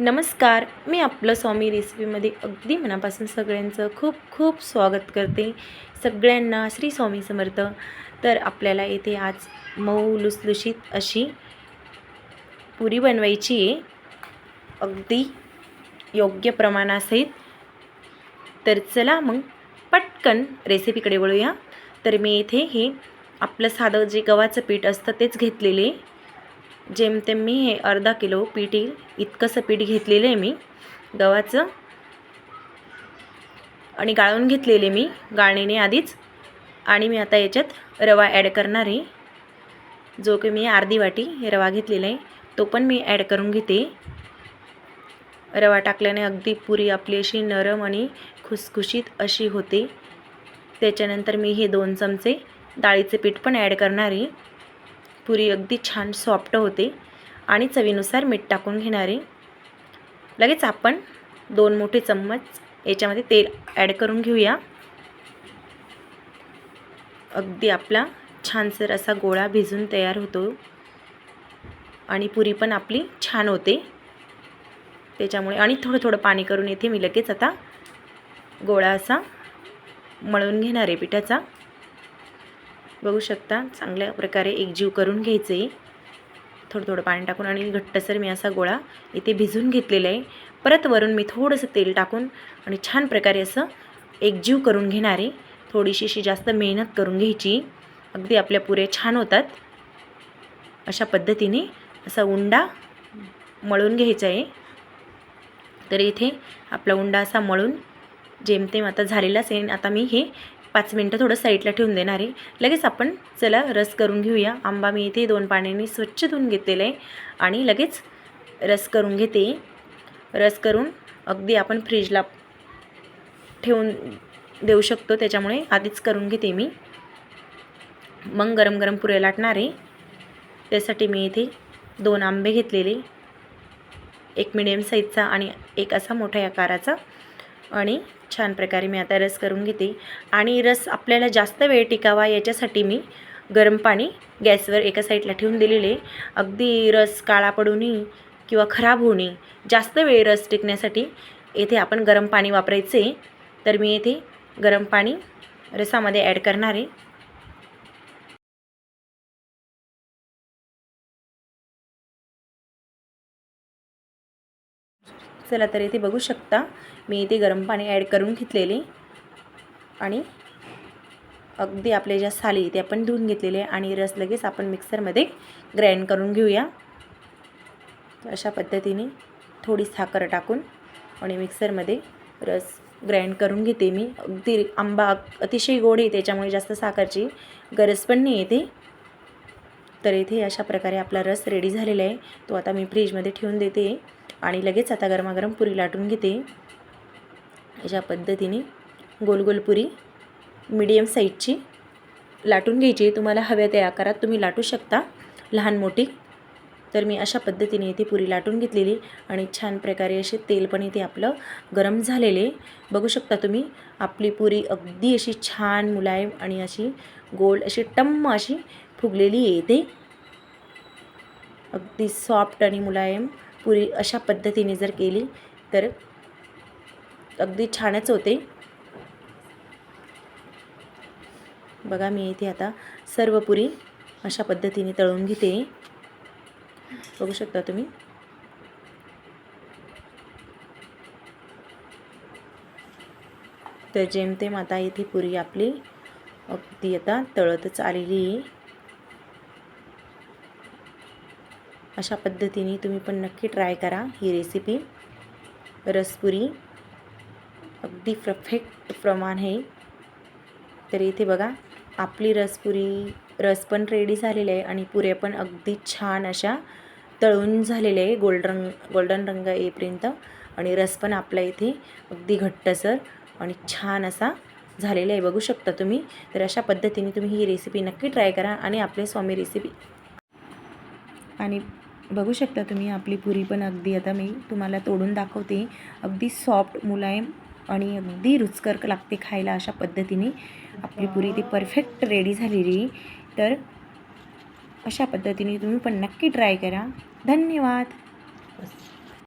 नमस्कार मी आपलं स्वामी रेसिपीमध्ये अगदी मनापासून सगळ्यांचं खूप खूप स्वागत करते. सगळ्यांना श्री स्वामी समर्थ. तर आपल्याला येथे आज मऊ लुसलुशीत अशी पुरी बनवायची आहे. अगदी योग्य प्रमाणासहित. तर चला मग पटकन रेसिपीकडे वळूया. तर मी इथे हे आपलं साधं जे गव्हाचं पीठ असतं तेच घेतलेले. जेमतेम मी हे अर्धा किलो पीठ येईल. इतकंसं पीठ घेतलेलं आहे मी गव्हाचं. आणि गाळून घेतलेले मी गाळणीने आधीच. आणि मी आता याच्यात रवा ॲड करणार आहे. जो की मी अर्धी वाटी रवा घेतलेला आहे तो पण मी ॲड करून घेते. रवा टाकल्याने अगदी पुरी आपली अशी नरम आणि खुसखुशीत अशी होते. त्याच्यानंतर मी हे दोन चमचे डाळीचे पीठ पण ॲड करणार आहे. पुरी अगदी छान सॉफ्ट होते आणि चवीनुसार मीठ टाकून घेणार. आहे लगेच आपण दोन मोठे चम्मच याच्यामध्ये तेल ॲड करून घेऊया. अगदी आपला छानसर असा गोळा भिजून तयार होतो. आणि पुरी पण आपली छान होते. त्याच्यामुळे आणि थोडं थोडं पाणी करून येथे मी लगेच आता गोळा असा मळून घेणार आहे पिठाचा. बघू शकता. चांगल्या प्रकारे एकजीव करून घ्यायचं आहे. थोडं थोडं पाणी टाकून आणि घट्टसर मी असा गोळा इथे भिजून घेतलेला आहे. परत वरून मी थोडंसं तेल टाकून आणि छान प्रकारे असं एकजीव करून घेणार आहे. थोडीशी अशी जास्त मेहनत करून घ्यायची. अगदी आपल्या पुऱ्या छान होतात. अशा पद्धतीने असा उंडा मळून घ्यायचा आहे. तर इथे आपला उंडा असा मळून जेमतेम आता झालेलाच आहे आता मी हे पाच मिनटं थोडं साईडला ठेवून देणार आहे. लगेच आपण चला रस करून घेऊया. आंबा मी इथे दोन पाण्याने स्वच्छ धुवून घेतलेला आहे. आणि लगेच रस करून घेते. रस करून अगदी आपण फ्रीजला ठेवून देऊ शकतो. त्याच्यामुळे आधीच करून घेते मी. मग गरम गरम पुऱ्या लाटणार आहे. त्यासाठी मी इथे दोन आंबे घेतलेले. एक मिडियम साईजचा आणि एक असा मोठ्या आकाराचा. आणि छान प्रकारे मी आता रस करून घेते. आणि रस आपल्याला जास्त वेळ टिकावा याच्यासाठी मी गरम पाणी गॅसवर एका साईडला ठेवून दिलेले. अगदी रस काळा पडू नये किंवा खराब होऊ नये जास्त वेळ रस टिकण्यासाठी येथे आपण गरम पाणी वापरायचे. तर मी येथे गरम पाणी रसामध्ये ॲड करणार आहे. चला तर इथे बघू शकता. मी इथे गरम पाणी ॲड करून घेतलेली. आणि अगदी आपल्या ज्या साली ते आपण धुवून घेतलेले आणि रस लगेच आपण मिक्सरमध्ये ग्राइंड करून घेऊया. अशा पद्धतीने थोडी साखर टाकून आणि मिक्सरमध्ये रस ग्राइंड करून घेते मी. अगदी आंबा अतिशय गोड आहे त्याच्यामुळे जास्त साखरची गरज पण नाही येते. तर इथे अशा प्रकारे आपला रस रेडी झालेला आहे. तो आता मी फ्रीजमध्ये ठेवून देते आणि लगेच आता गरमागरम पुरी लाटून घेते. अशा पद्धतीने गोल गोल पुरी मीडियम साईजची लाटून घ्यायची. तुम्हाला हव्या त्या आकारात तुम्ही लाटू शकता. लहान मोठी. तर मी अशा पद्धतीने इथे पुरी लाटून घेतलेली आणि छान प्रकारे असे तेल पण इथे आपलं गरम झालेले. बघू शकता तुम्ही आपली पुरी अगदी अशी छान मुलायम आणि अशी गोल अशी टम्म अशी फुगलेली आहे इथे अगदी सॉफ्ट आणि मुलायम पुरी अशा पद्धतीने जर केली तर अगदी छानच होते. बघा मी इथे आता सर्व पुरी अशा पद्धतीने तळून घेते. बघू शकता तुम्ही? तर जेमतेम आता इथे पुरी आपली अगदी आता तळतच आलेली आहे. अशा पद्धतीने तुम्ही पण नक्की ट्राय करा ही रेसिपी रसपुरी. अगदी परफेक्ट प्रमाण आहे. तर इथे बघा आपली रसपुरी रस पण रेडी झालेले आहे आणि पुऱ्या पण अगदी छान अशा तळून झालेले आहे गोल्डन गोल्डन रंग येईपर्यंत. आणि रस पण आपल्या इथे अगदी घट्टसर आणि छान असा झालेला आहे. बघू शकता तुम्ही. तर अशा पद्धतीने तुम्ही ही रेसिपी नक्की ट्राय करा आणि आपले स्वामी रेसिपी आणि बघू शकता तुम्ही आपली पुरी पण अगदी आता मी तुम्हाला तोडून दाखवते. अगदी सॉफ्ट मुलायम आणि अगदी रुचकर लागते खायला अशा पद्धतीने. आपली पुरी ती परफेक्ट रेडी झालेली. तर अशा पद्धतीने तुम्ही पण नक्की ट्राय करा. धन्यवाद.